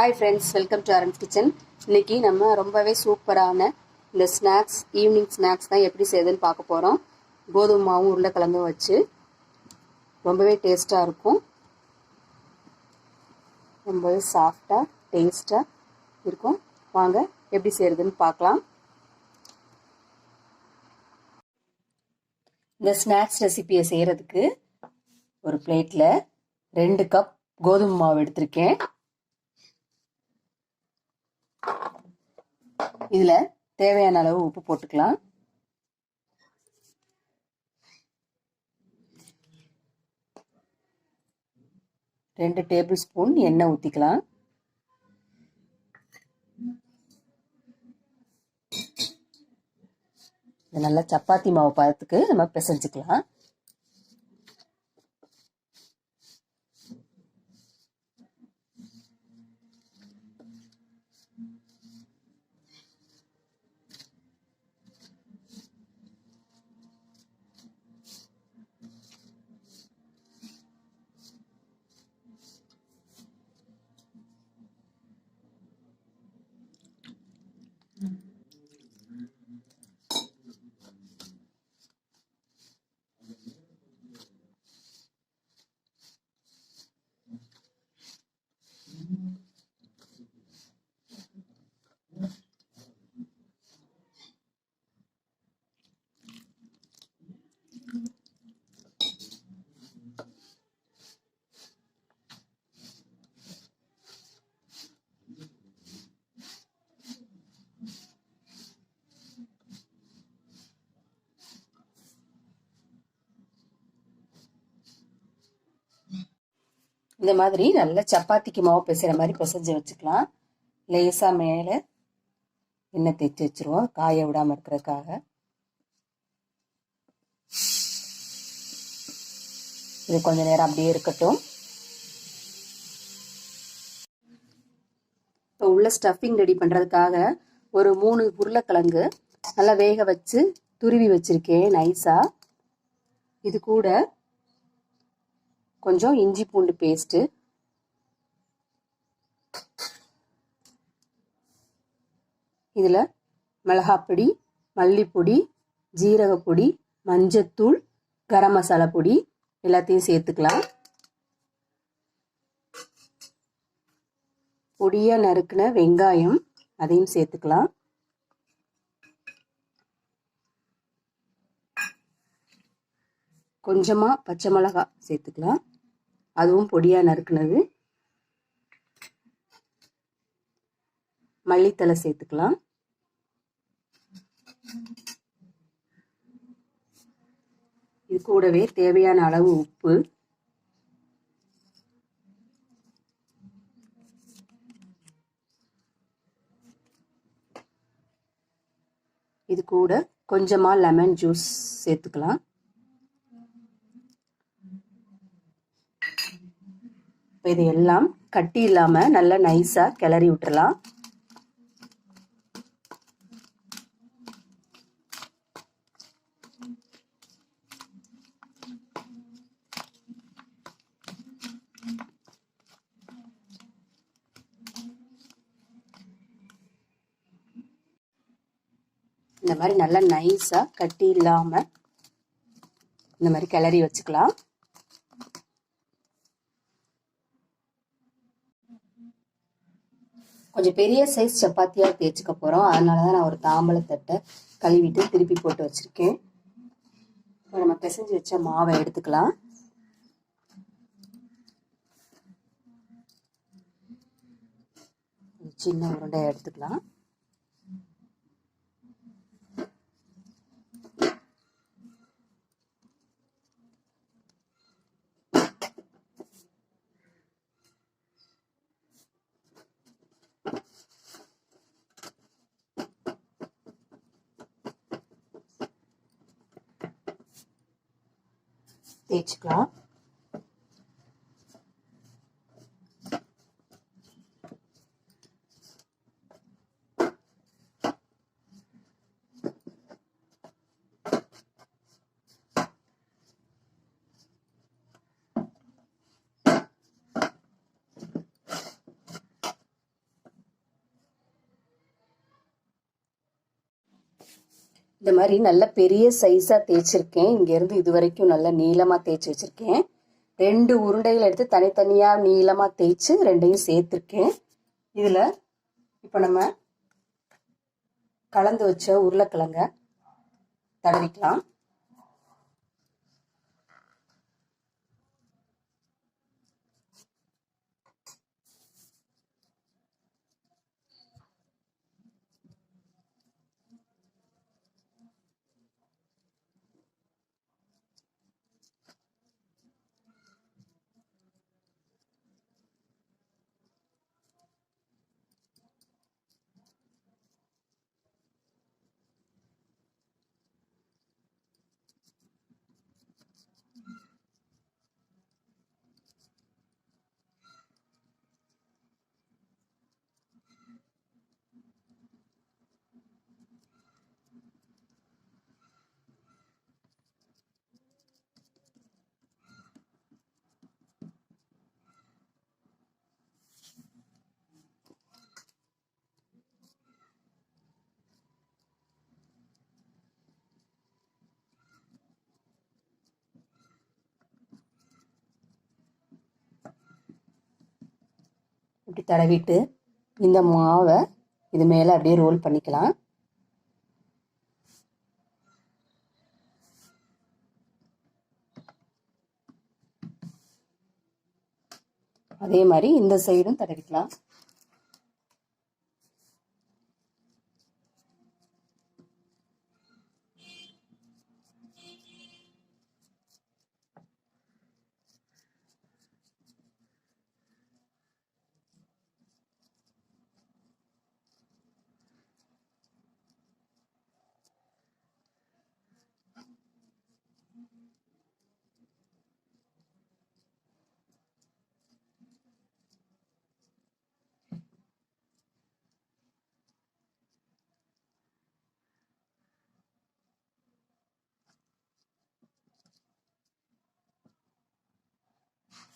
Hi friends welcome to Aran's kitchen இன்னைக்கு நம்ம ரொம்பவே சூப்பரான இந்த ஸ்நாக்ஸ் ஈவினிங் ஸ்நாக்ஸ் தான் எப்படி செய்யுதுன்னு பார்க்க போகிறோம் கோதுமை மாவும் உருளைக்கிழங்கும் வச்சு. ரொம்பவே டேஸ்ட்டாக இருக்கும். ரொம்பவே சாஃப்டாக டேஸ்ட்டாக இருக்கும். வாங்க எப்படி செய்கிறதுன்னு பார்க்கலாம். இந்த ஸ்நாக்ஸ் ரெசிபியை செய்கிறதுக்கு ஒரு பிளேட்டில் ரெண்டு கப் கோதுமை மாவு எடுத்திருக்கேன். இதுல தேவையான அளவு உப்பு போட்டுக்கலாம். ரெண்டு டேபிள் ஸ்பூன் எண்ணெய் ஊற்றிக்கலாம் இது நல்லா சப்பாத்தி மாவு பதத்துக்கு நம்ம பிசைஞ்சுக்கலாம். இந்த மாதிரி நல்லா சப்பாத்திக்கு மாவு பிசைகிற மாதிரி பிசைஞ்சு வச்சுக்கலாம். லேசாக மேலே எண்ணெய் தேய்ச்சி வச்சுருவோம். காய விடாமல் இருக்கிறதுக்காக. இது கொஞ்ச நேரம் அப்படியே இருக்கட்டும். இப்போ உள்ள ஸ்டஃபிங் ரெடி பண்ணுறதுக்காக ஒரு மூணு உருளைக்கிழங்கு நல்லா வேக வச்சு துருவி வச்சுருக்கேன் நைஸாக இது கூட கொஞ்சம் இஞ்சி பூண்டு பேஸ்ட்டு இதில் மிளகாப்பொடி மல்லிப்பொடி ஜீரகப்பொடி மஞ்சத்தூள் கரம் மசாலா பொடி எல்லாத்தையும் சேர்த்துக்கலாம். பொடியாக நறுக்கின வெங்காயம் அதையும் சேர்த்துக்கலாம். கொஞ்சமாக பச்சை மிளகா சேர்த்துக்கலாம். அதுவும் பொடியாக நறுக்குனது. மல்லித்தலை சேர்த்துக்கலாம். இது கூடவே தேவையான அளவு உப்பு. இது கூட கொஞ்சமாக லெமன் ஜூஸ் சேர்த்துக்கலாம். இப்போ இது எல்லாம் கட்டி இல்லாமல் நல்லா நைஸாக கிளறி விட்டுறலாம். இந்த மாதிரி நல்லா நைஸாக கட்டி இல்லாமல் இந்த மாதிரி கிளறி வச்சுக்கலாம். கொஞ்சம் பெரிய சைஸ் சப்பாத்தியாக தேய்ச்சிக்க போகிறோம் அதனால தான் நான் ஒரு தாம்பளத்தட்டை கழுவிட்டு திருப்பி போட்டு வச்சுருக்கேன். இப்போ நம்ம பிசைஞ்சு வச்ச மாவை எடுத்துக்கலாம். சின்ன உருண்டையாக எடுத்துக்கலாம். தேய்ச்சிக்கலாம். இந்த மாதிரி நல்ல பெரிய சைஸாக தேய்ச்சிருக்கேன். இங்கேருந்து இது வரைக்கும் நல்ல நீளமாக தேய்ச்சி வச்சுருக்கேன். ரெண்டு உருண்டைகள் எடுத்து தனித்தனியாக நீளமாக தேய்ச்சி ரெண்டையும் சேர்த்துருக்கேன். இதில் இப்போ நம்ம கலந்து வச்ச உருளைக்கிழங்க தடவிக்கலாம். இப்படி தடவிட்டு இந்த மாவை இது மேலே அப்படியே ரோல் பண்ணிக்கலாம். அதே மாதிரி இந்த சைடும் தடவிக்கலாம்.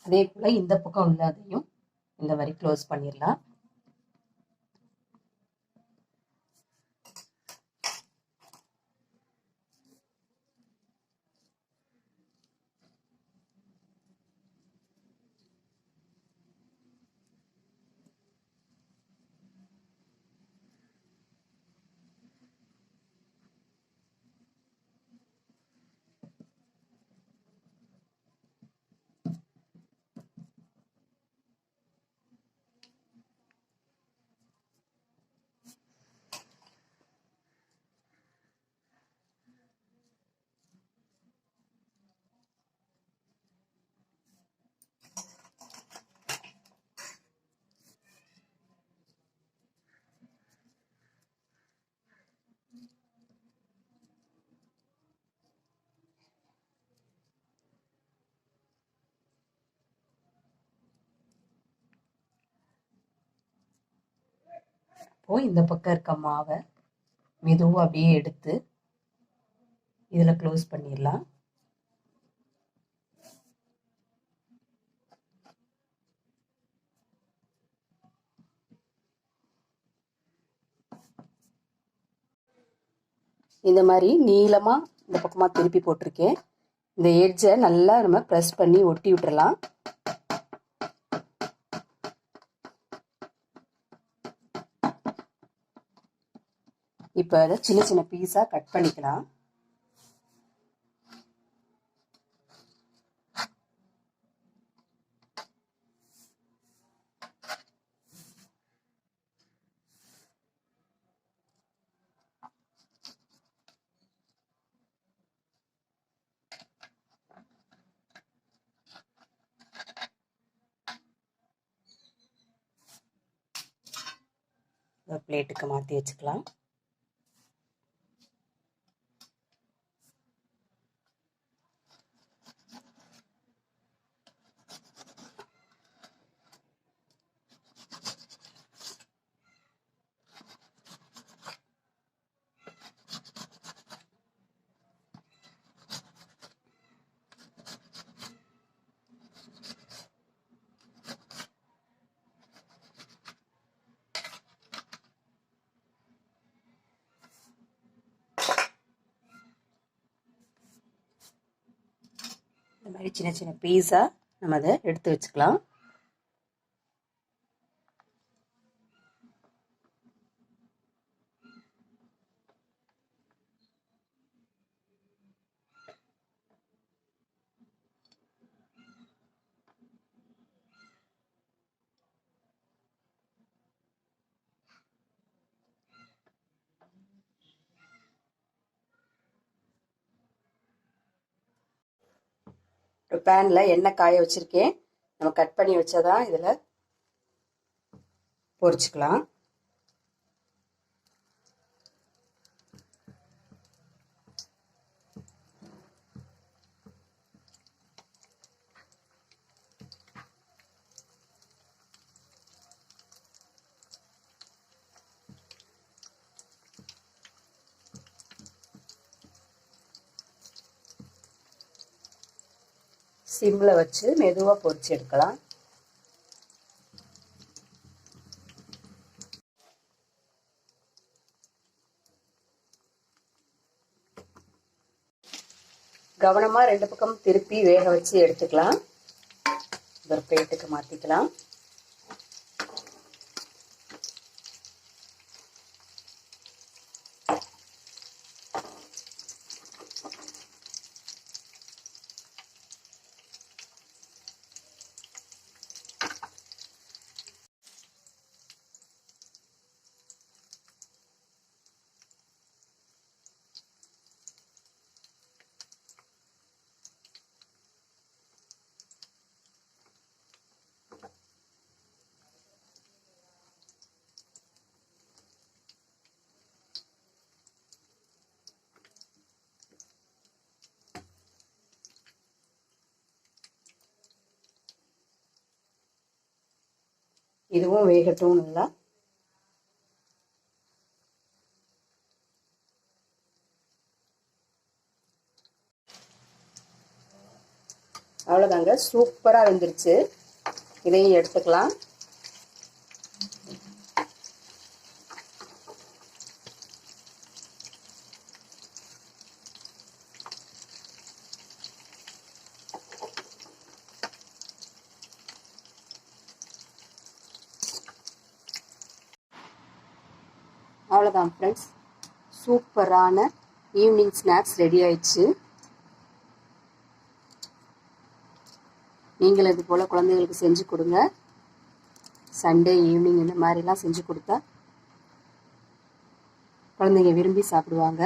அதே போல் இந்த பக்கம் உள்ளதையும் இந்த மாதிரி க்ளோஸ் பண்ணிடலாம். இப்போது இந்த பக்கம் இருக்க மாவை மெதுவாக அப்படியே எடுத்து இதில் க்ளோஸ் பண்ணிடலாம். இந்த மாதிரி நீளமாக இந்த பக்கமாக திருப்பி போட்டிருக்கேன். இந்த எட்ஜை நல்லா நம்ம ப்ரெஸ் பண்ணி ஒட்டி விட்டுறலாம். இப்போ அதை சின்ன சின்ன பீஸாக கட் பண்ணிக்கலாம். பிளேட்டுக்கு மாற்றி வச்சுக்கலாம். மாதிரி சின்ன சின்ன பீஸாக நம்ம அதை எடுத்து வச்சுக்கலாம். ஒரு பேனில் எண்ணெய் காய வச்சுருக்கேன். நம்ம கட் பண்ணி வச்சாதான் இதில் பொரிச்சுக்கலாம். சிம்மில் வச்சு மெதுவாக பொறிச்சு எடுக்கலாம். கவனமாக ரெண்டு பக்கம் திருப்பி வேக வச்சு எடுத்துக்கலாம். ஒரு பிளேட்டுக்கு மாற்றிக்கலாம் இதுவும் வேகட்டும் நல்லா. அவ்வளோதாங்க சூப்பராக வெந்துருச்சு. இதையும் எடுத்துக்கலாம் அவ்வளோதான் ஃப்ரெண்ட்ஸ் சூப்பரான ஈவினிங் ஸ்நாக்ஸ் ரெடி ஆயிடுச்சு. நீங்கள் இது போல் குழந்தைகளுக்கு செஞ்சு கொடுங்க. சண்டே ஈவினிங் இந்த மாதிரிலாம் செஞ்சு கொடுத்தா குழந்தைங்க விரும்பி சாப்பிடுவாங்க.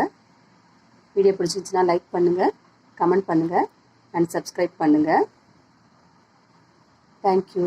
வீடியோ பிடிச்சிருந்துச்சுன்னா லைக் பண்ணுங்கள் கமெண்ட் பண்ணுங்கள் அண்ட் சப்ஸ்கிரைப் பண்ணுங்கள் தேங்க்யூ